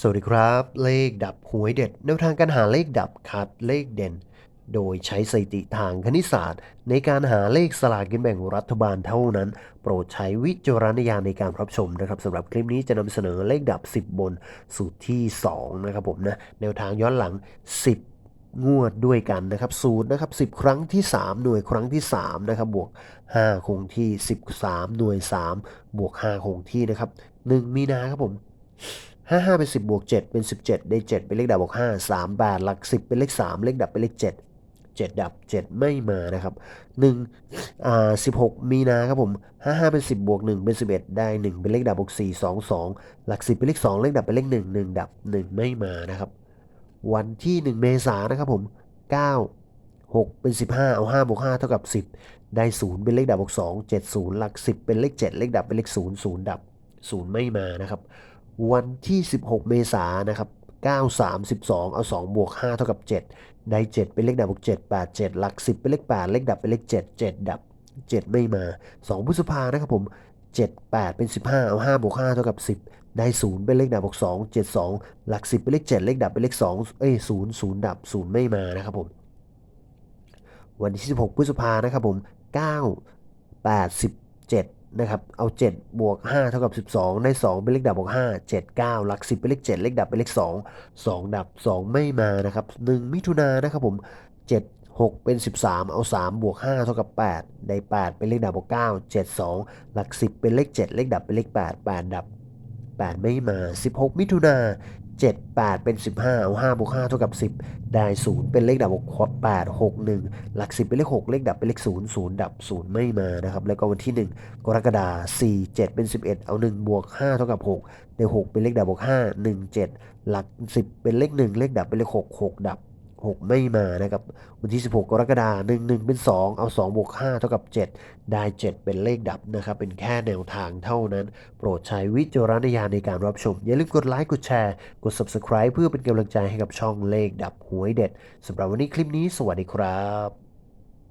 สวัสดีครับ เลขดับหวยเด็ดแนวทางการหาเลขดับคัดเลขเด่น โดยใช้สถิติทางคณิตศาสตร์ ในการหาเลขสลากกินแบ่งรัฐบาลเท่านั้น โปรดใช้วิจารณญาณในการรับชมนะครับสำหรับคลิปนี้จะนำเสนอเลขดับ 10 บนสูตรที่ 2 นะครับผมนะ แนวทางย้อนหลัง 10งวดด้วยกันนะครับสูตรนะครับ10ครั้งที่ 3 หน่วยครั้งที่3นะครับบวก 5 คงที่ 13 หน่วย 3 บวก 5 คงที่นะครับ1มีนาครับผม ห้าห้าเป็นสิบบวกเจ็ดเป็นสิบเจ็ดได้เจ็ดเป็นเลขดับบวกห้าสามแปดหลักสิบเป็นเลขสามเลขดับเป็นเลขเจ็ดเจ็ดดับเจ็ดไม่มานะครับหนึ่งอ่าสิบหกมีนาครับผมห้าห้าเป็นสิบบวกหนึ่งเป็นสิบเอ็ดได้หนึ่งเป็นเลขดับบวกสี่สองสองหลักสิบเป็นเลขสองเลขดับเป็นเลขหนึ่งหนึ่งดับหนึ่งไม่มานะครับ วันที่หนึ่งเมษายนนะครับผมเก้าหกเป็นสิบห้าเอาห้าบวกห้าเท่ากับสิบได้ศูนย์เป็นเลขดับบวกสองเจ็ดศูนย์หลักสิบเป็นเลขเจ็ดเลขดับเป็นเลขศูนย์ศูนย์ดับศูนย์ไม่มานะครับ วันที่ 16 เมษายนนะครับ 9 3 12 เอา 2 บวก 5 เท่ากับ 7 ได้ 7 เป็นเลขดับบวก7 8 7 หลัก 10 เป็นเลข 8 เลขดับเป็นเลข 7 7 ดับ 7 ไม่มา 2 พฤษภานะครับผม 7 8 เป็น 15 เอา 5 บวก 5 เท่ากับ 10 ได้ 0 เป็นเลขดับบวก2 7 2 หลัก 10 เป็นเลข 7 เลขดับเป็นเลข 2 เอ้ย0 0 ดับ 0 ไม่มานะครับผม วันที่ 16 พฤษภานะครับผม 9 8 17 นะครับ เอา 7 บวก 5 เท่ากับ 12 ได้ 2 เป็นเลขดับบวก5 7 9หลัก 10 เป็นเลข 7 เลขดับเป็นเลข 2 2 ดับ 2 ไม่มานะครับ 1 มิถุนานนะครับผม 7 6 เป็น 13 เอา 3 บวก 5 เท่ากับ 8 ได้ 8 เป็นเลขดับบวก 9 7 2 หลัก 10 เป็นเลข 7 เลขดับเป็นเลข 8 8 ดับ 8 ไม่มา 16 มิถุนา 7 8 เป็น 15เอา5บวก5เท่ากับ 10 ได้ 0 เป็นเลขดับบวก8 6 1 หลัก 10 เป็นเลข 6 เลขดับเป็นเลข 0 0 ดับ 0 ไม่มานะครับ แล้วก็วันที่ 1 กรกฎาคม4 7 เป็น 11 เอา 1 บวก 5 เท่ากับ 6 ได้ 6 เป็นเลขดับบวก5 1 7 หลัก 10 เป็นเลข 1 เลขดับเป็นเลข 6 6 ดับ 6 ไม่มานะครับ วันที่ 16 กรกฎาคม1 1 เป็น 2 เอา 2 บวก 5 เท่ากับ 7 ได้ 7 เป็นเลขดับนะครับ เป็นแค่แนวทางเท่านั้น โปรดใช้วิจารณญาณในการรับชม อย่าลืมกดไลค์กดแชร์ กด Subscribe เพื่อเป็นกำลังใจให้กับช่องเลขดับหวยเด็ดสำหรับวันนี้คลิปนี้สวัสดีครับ